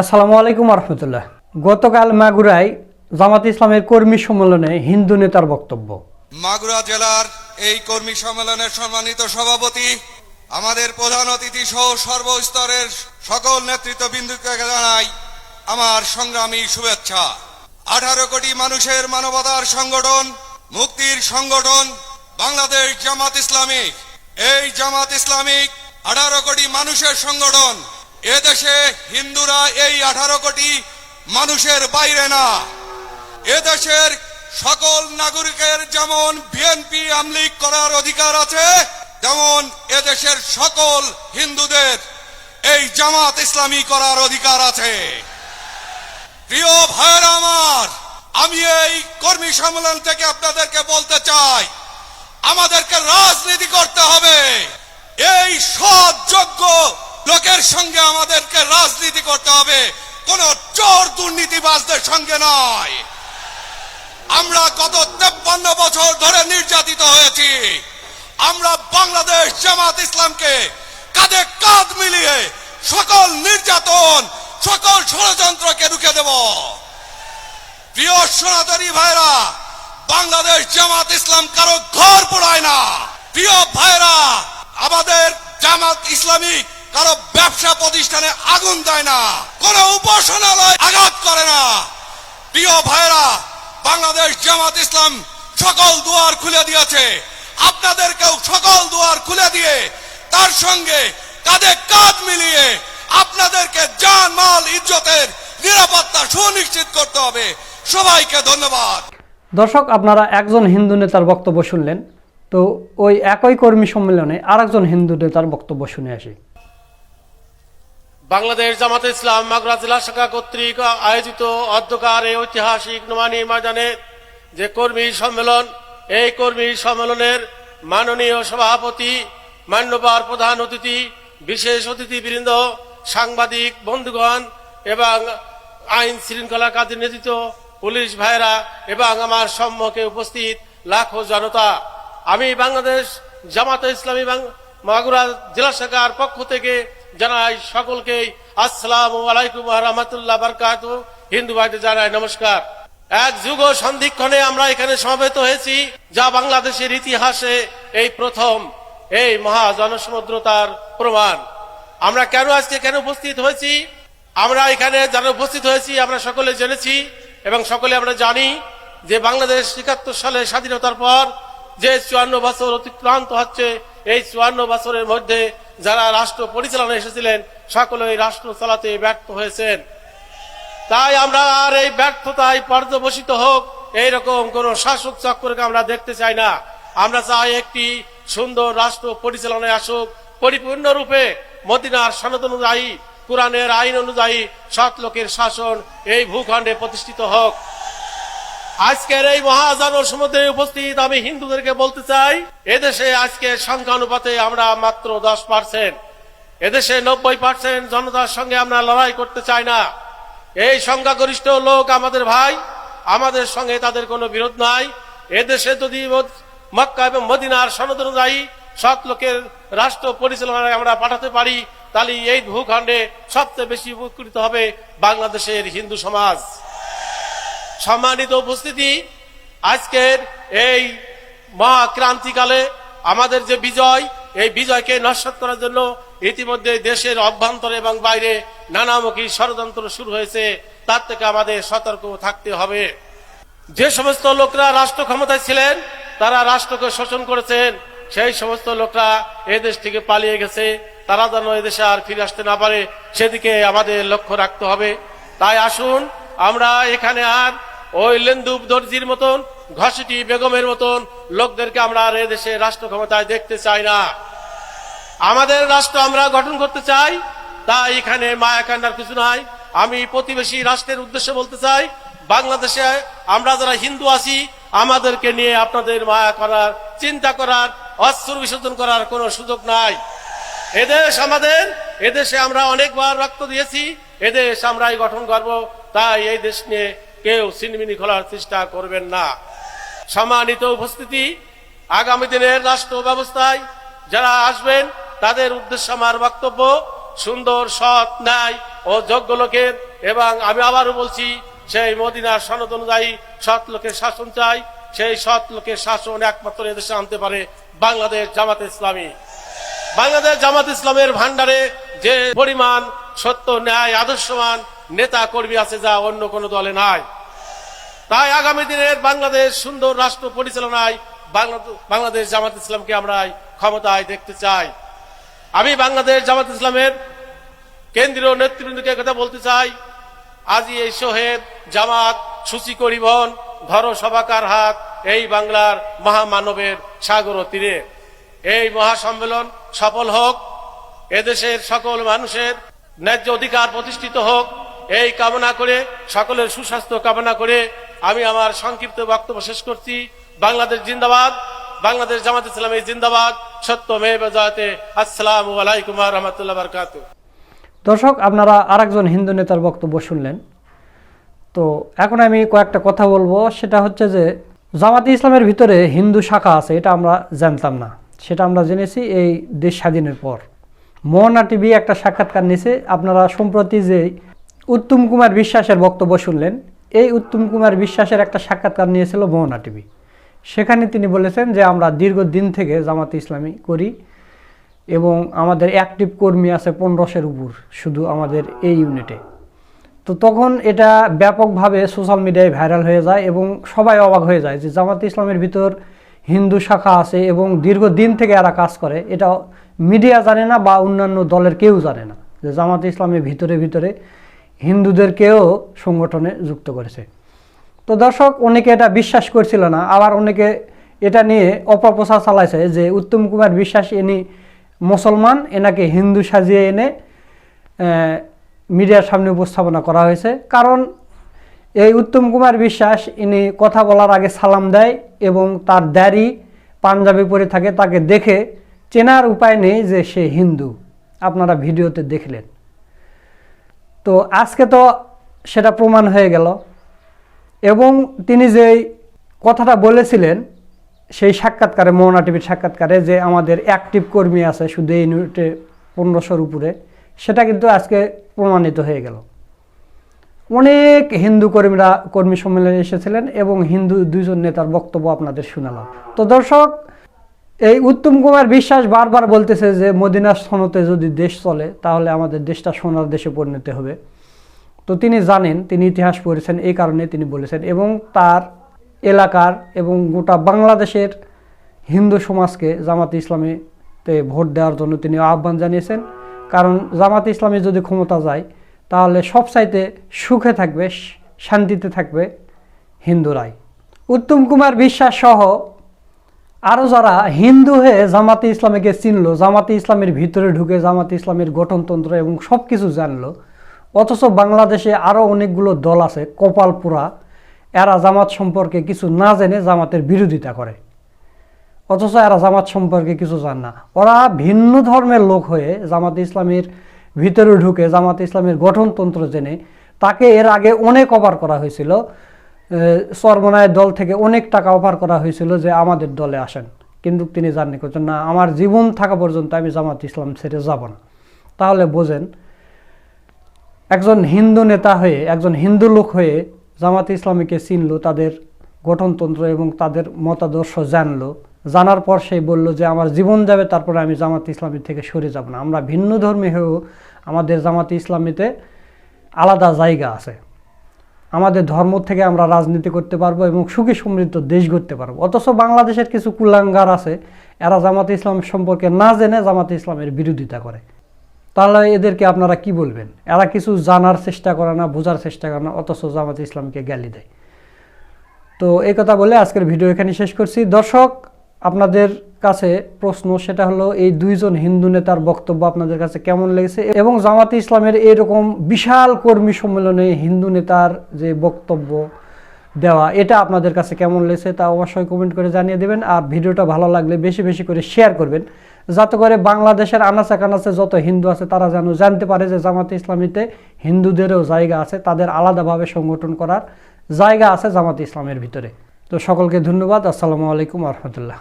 আসসালামু আলাইকুম রহমতুল্লাহ গতকাল মাগুরায় জামাত ইসলামের কর্মী সম্মেলনে হিন্দু নেতার বক্তব্য। মাগুরা জেলার এই কর্মী সম্মেলনের সম্মানিত সভাপতি, আমাদের প্রধান অতিথি সহ সর্বস্তরের সকল নেতৃত্ববৃন্দকে জানাই আমার সংগ্রামী শুভেচ্ছা। আঠারো কোটি মানুষের মানবতার সংগঠন, মুক্তির সংগঠন, বাংলাদেশ জামাত ইসলামিক। এই জামাত ইসলামিক আঠারো কোটি মানুষের সংগঠন এদেশে হিন্দুরা এই আঠারো কোটি মানুষের বাইরে না। এদেশের সকল নাগরিকের যেমন বিএনপি আমলিক করার অধিকার আছে, তেমন এদেশের সকল হিন্দুদের এই জামাত ইসলামী করার অধিকার আছে। প্রিয় ভাইয়ের আমার, আমি এই কর্মী সম্মেলন থেকে আপনাদেরকে বলতে চাই, আমাদেরকে রাজনীতি করতে হবে। এই সৎ, যোগ্য লোকের সঙ্গে আমাদেরকে রাজনীতি করতে হবে। কোন চোর দুর্নীতিবাজদের সঙ্গে নয়। আমরা গত তেপ্পান্ন বছর ধরে নির্যাতিত হয়েছি। আমরা বাংলাদেশ জামাত ইসলামকে কাঁধে কাঁধ মিলিয়ে সকল নির্যাতন, সকল ষড়যন্ত্রকে রুখে দেব। প্রিয় সনাতনী ভাইরা, বাংলাদেশ জামাত ইসলাম কারও ঘর পোড়ায় না। প্রিয় ভাইরা, আমাদের জামাত ইসলামিক কারও ব্যবসা প্রতিষ্ঠানে আগুন দেয় না, কোন উপাসনালয় আঘাত করে না। প্রিয় ভাইরা বাংলাদেশ জামাত ইসলাম সকল দুয়ার খুলে দিয়েছে। আপনাদেরকেও সকল দুয়ার খুলে দিয়ে তার সঙ্গে কাঁধে কাঁধ মিলিয়ে আপনাদেরকে জান মাল ইজ্জতের নিরাপত্তা সুনিশ্চিত করতে হবে। সবাইকে ধন্যবাদ। দর্শক, আপনারা একজন হিন্দু নেতার বক্তব্য শুনলেন। তো ওই একই কর্মী সম্মেলনে আরেকজন হিন্দু নেতার বক্তব্য শুনে আসি। বাংলাদেশ জামাতে ইসলাম মাগুরা জেলা শাখা কর্তৃক আয়োজিত অধ্যকার এই ঐতিহাসিক নোমানি ময়দানে যে কর্মী সম্মেলন, এই কর্মী সম্মেলনের মাননীয় সভাপতি, মান্যবর প্রধান অতিথি, বিশেষ অতিথিবৃন্দ, সাংবাদিক, বন্ধুগণ এবং আইন শৃঙ্খলা কাজে নেতৃত্ব, পুলিশ ভাইরা এবং আমার সম্মুখে উপস্থিত লাখো জনতা। আমি বাংলাদেশ জামাতে ইসলামী মাগুরা জেলা শাখার পক্ষ থেকে জানাই সকলকেই আসসালাম আলাইকুম রহমতুল্লাহ বারকাত হিন্দু ভাইদের জানাই নমস্কার। এক যুগ সন্ধিক্ষণে আমরা এখানে সমবেত হয়েছি, যা বাংলাদেশের ইতিহাসে এই প্রথম, এই মহা জনসমুদ্রতার প্রমাণ। আমরা কেন আজকে কেন উপস্থিত হয়েছি? আমরা এখানে যারা উপস্থিত হয়েছি, আমরা সকলে জেনেছি এবং সকলে আমরা জানি যে বাংলাদেশ একাত্তর সালে স্বাধীনতার পর যে চুয়ান্ন বছর অতিক্রান্ত হচ্ছে, এই চুয়ান্ন বছরের মধ্যে যারা রাষ্ট্র পরিচালনা এসেছিলেন, সকলে রাষ্ট্র চালাতে ব্যর্থ হয়েছেন। তাই আমরা আর এই ব্যর্থতায় পর্যবসিত হোক, এইরকম কোন শাসক চক্রকে আমরা দেখতে চাই না। আমরা চাই একটি সুন্দর রাষ্ট্র পরিচালনায় আসুক, পরিপূর্ণরূপে মদিনার সনদ অনুযায়ী, কোরআনের আইন অনুযায়ী সৎ লোকের শাসন এই ভূখণ্ডে প্রতিষ্ঠিত হোক। আজকের এই মহাজন সমুদ্রে উপস্থিত আমি হিন্দুদেরকে বলতে চাই, এদেশে আজকে সংখ্যানুপাতে আমরা মাত্র দশ পার্সেন্ট এদেশে নব্বই পার্সেন্ট জনতার সঙ্গে আমরা লড়াই করতে চাই না। এই সংখ্যাগরিষ্ঠ লোক আমাদের ভাই, আমাদের সঙ্গে তাদের কোনো বিরোধ নাই। এদেশে যদি মক্কা এবং মদিনার সনদ অনুযায়ী সৎ লোকের রাষ্ট্র পরিচালনায় আমরা পাঠাতে পারি, তাহলে এই ভূখণ্ডে সবচেয়ে বেশি উপকৃত হবে বাংলাদেশের হিন্দু সমাজ। সম্মানিত উপস্থিতি, আজকের এই মহাক্রান্তিকালে আমাদের যে বিজয়, এই বিজয়কে নস্বাত করার জন্য ইতিমধ্যে দেশের অভ্যন্তরে এবং বাইরে নানামুখী ষড়যন্ত্র শুরু হয়েছে, তার থেকে আমাদের সতর্ক থাকতে হবে। যে সমস্ত লোকরা রাষ্ট্র ক্ষমতায় ছিলেন, তারা রাষ্ট্রকে শোষণ করেছেন, সেই সমস্ত লোকরা এদেশ থেকে পালিয়ে গেছে, তারা যেন এদেশে আর ফিরে আসতে না পারে, সেদিকে আমাদের লক্ষ্য রাখতে হবে। তাই আসুন, আমরা এখানে আর ওই লেন্দুব দর্জির মতন, ঘসিটি বেগমের মতন, লোকদেরকে আমরা আর এদেশে রাষ্ট্র ক্ষমতায় দেখতে চাই না। আমাদের রাষ্ট্র আমরা গঠন করতে চাই, তা এখানে মায়া কান্নার কিছু নাই। আমি প্রতিবেশী রাষ্ট্রের উদ্দেশ্যে বলতে চাই, বাংলাদেশে আমরা যারা হিন্দু আছি, আমাদেরকে নিয়ে আপনাদের মায়া করার, চিন্তা করার, অস্ত্র বিসর্জন করার কোনো সুযোগ নাই। এদেশ আমাদের, এদেশে আমরা অনেকবার রক্ত দিয়েছি, এদেশ আমরাই গঠন করব, তাই এই দেশ নিয়ে কেউ সিনমিনি খোলার চেষ্টা করবেন না। সম্মানিত উপস্থিতি, আগামী দিনের রাষ্ট্র ব্যবস্থায় যারা আসবেন, তাদের উদ্দেশ্যে আমার বক্তব্য, সুন্দর, সৎ, ন্যায় ও যোগ্য লোকের এবং আমি আবারও বলছি, সেই মদিনার সনদ অনুযায়ী সৎ লোকের শাসন চাই, সেই সৎ লোকের শাসন একমাত্র এদেশে আনতে পারে বাংলাদেশ জামাত ইসলামী। বাংলাদেশ জামাত ইসলামের ভান্ডারে যে পরিমাণ সত্য, ন্যায়, আদর্শবান নেতা কর্মী আছে যা অন্য কোনো দলে নাই। তাই আগামী দিনের বাংলাদেশ সুন্দর রাষ্ট্র পরিচালনায় বাংলা- বাংলাদেশ জামাত ইসলামকে আমরা ক্ষমতায় দেখতে চাই। আমি বাংলাদেশ জামাত ইসলামের কেন্দ্রীয় নেতৃবৃন্দকে কথা বলতে চাই। আজই এই সোহেব জামাত সূচি করিবন ধর সভাকার হাত এই বাংলার মহামানবের সাগর তীরে। এই মহাসম্মেলন সফল হোক, এদেশের সকল মানুষের ন্যায্য অধিকার প্রতিষ্ঠিত হোক এই কামনা করে, সকলের সুস্বাস্থ্য কামনা করে আমি আমার সংক্ষিপ্ত বক্তব্য শেষ করছি। বাংলাদেশ জিন্দাবাদ, বাংলাদেশ জামাত ইসলামী জিন্দাবাদ, সত্য মেয়ে জয়তে আসসালামু আলাইকুম রহমতুল্লাহ বারকাতুহ। দর্শক, আপনারা আরেকজন হিন্দু নেতার বক্তব্য শুনলেন। তো এখন আমি কয়েকটা কথা বলব। সেটা হচ্ছে যে, জামাতি ইসলামের ভিতরে হিন্দু শাখা আছে, এটা আমরা জানতাম না। সেটা আমরা জেনেছি এই দেশ স্বাধীনের পর। মোহনা টিভি একটা সাক্ষাৎকার নিয়েছে আপনারা সম্প্রতি যে উত্তম কুমার বিশ্বাসের বক্তব্য শুনলেন। এই উত্তম কুমার বিশ্বাসের একটা সাক্ষাৎকার নিয়েছিল মোহনা টিভি। সেখানে তিনি বলেছেন যে, আমরা দীর্ঘদিন থেকে জামাতি ইসলামী করি এবং আমাদের অ্যাক্টিভ কর্মী আছে পনেরোশের উপর, শুধু আমাদের এই ইউনিটে তো তখন এটা ব্যাপকভাবে সোশ্যাল মিডিয়ায় ভাইরাল হয়ে যায় এবং সবাই অবাক হয়ে যায় যে, জামাত ইসলামের ভিতর হিন্দু শাখা আছে এবং দীর্ঘদিন থেকে এরা কাজ করে। এটা মিডিয়া জানে না বা অন্যান্য দলের কেউ জানে না যে, জামাত ইসলামের ভিতরে ভিতরে হিন্দুদেরকেও সংগঠনে যুক্ত করেছে। তো দর্শক, অনেকে এটা বিশ্বাস করছিল না। আবার অনেকে এটা নিয়ে অপপ্রচার চালাইছে যে উত্তম কুমার বিশ্বাস ইনি মুসলমান, এনাকে হিন্দু সাজিয়ে এনে মিডিয়ার সামনে উপস্থাপনা করা হয়েছে। কারণ এই উত্তম কুমার বিশ্বাস ইনি কথা বলার আগে সালাম দেয় এবং তার দাড়ি পাঞ্জাবি পরে থাকে, তাকে দেখে চেনার উপায় নেই যে সে হিন্দু। আপনারা ভিডিওতে দেখলেন। তো আজকে তো সেটা প্রমাণ হয়ে গেল। এবং তিনি যে কথাটা বলেছিলেন, সেই সাক্ষাৎকারে মোহনা টিভির সাক্ষাৎকারে যে আমাদের অ্যাক্টিভ কর্মী আছে শুধু এই ইউনিটে পনেরোশোর উপরে, সেটা কিন্তু আজকে প্রমাণিত হয়ে গেল। অনেক হিন্দু কর্মীরা কর্মী সম্মেলনে এসেছিলেন এবং হিন্দু দুইজন নেতার বক্তব্য আপনাদের শোনালাম। তো দর্শক এই উত্তম কুমার বিশ্বাস বারবার বলতেছে যে, মদিনার সনতে যদি দেশ চলে, তাহলে আমাদের দেশটা সোনার দেশে পরিণত হবে। তো তিনি জানেন, তিনি ইতিহাস পড়েছেন, এই কারণে তিনি বলেছেন। এবং তার এলাকার এবং গোটা বাংলাদেশের হিন্দু সমাজকে জামাত ইসলামীতে ভোট দেওয়ার জন্য তিনি আহ্বান জানিয়েছেন। কারণ জামাত ইসলামী যদি ক্ষমতা যায়, তাহলে সবচাইতে সুখে থাকবে, শান্তিতে থাকবে হিন্দুরাই। উত্তম কুমার বিশ্বাস সহ আরও যারা হিন্দু হয়ে জামাতে ইসলামীকে চিনল, জামাতে ইসলামের ভিতরে ঢুকে জামাতে ইসলামের গঠনতন্ত্র এবং সব কিছু জানলো, অথচ বাংলাদেশে আরও অনেকগুলো দল আছে, কপালপুরা, এরা জামাত সম্পর্কে কিছু না জেনে জামাতের বিরোধিতা করে। অথচ এরা জামাত সম্পর্কে কিছু জান না। ওরা ভিন্ন ধর্মের লোক হয়ে জামাত ইসলামের ভিতরে ঢুকে, জামাত ইসলামের গঠনতন্ত্র জেনে তাকে এর আগে অনেক অফার করা হয়েছিল। সর্বনায়ের দল থেকে অনেক টাকা অফার করা হয়েছিল যে আমাদের দলে আসেন। কিন্তু তিনি জাননি করছেন না, আমার জীবন থাকা পর্যন্ত আমি জামাত ইসলাম ছেড়ে যাব না। তাহলে বোঝেন, একজন হিন্দু নেতা হয়ে, একজন হিন্দু লোক হয়ে জামাত ইসলামীকে চিনল, তাদের গঠনতন্ত্র এবং তাদের মতাদর্শ জানলো। জানার পর সেই বলল যে, আমার জীবন যাবে, তারপরে আমি জামাত ইসলামী থেকে সরে যাব না। আমরা ভিন্ন ধর্মী হয়েও আমাদের জামাত ইসলামীতে আলাদা জায়গা আছে। আমাদের ধর্ম থেকে আমরা রাজনীতি করতে পারব এবং সুখী সমৃদ্ধ দেশ গড়তে পারব। অথচ বাংলাদেশের কিছু কুলাঙ্গার আছে, এরা জামাত ইসলাম সম্পর্কে না জেনে জামাত ইসলামের বিরোধিতা করে। তাহলে এদেরকে আপনারা কি বলবেন? এরা কিছু জানার চেষ্টা করে না, বোঝার চেষ্টা করে না, অথচ জামাত ইসলামকে গ্যালি দেয়। তো এই কথা বলে আজকের ভিডিও এখানে শেষ করছি। দর্শক আপনাদের কাছে প্রশ্ন, সেটা হলো এই দুইজন হিন্দু নেতার বক্তব্য আপনাদের কাছে কেমন লেগেছে? এবং জামাতে ইসলামের এরকম বিশাল কর্মী সম্মেলনে হিন্দু নেতার যে বক্তব্য দেওয়া, এটা আপনাদের কাছে কেমন লেগেছে তা অবশ্যই কমেন্ট করে জানিয়ে দেবেন। আর ভিডিওটা ভালো লাগলে বেশি বেশি করে শেয়ার করবেন। যাতে করে বাংলাদেশের আনাচে কানাচে যত হিন্দু আছে, তারা যেন জানতে পারে যে জামাতে ইসলামীতে হিন্দুদেরও জায়গা আছে, তাদের আলাদাভাবে সংগঠন করার জায়গা আছে জামাতে ইসলামের ভিতরে। তো সকলকে ধন্যবাদ। আসসালামু আলাইকুম রহমতুল্লাহ।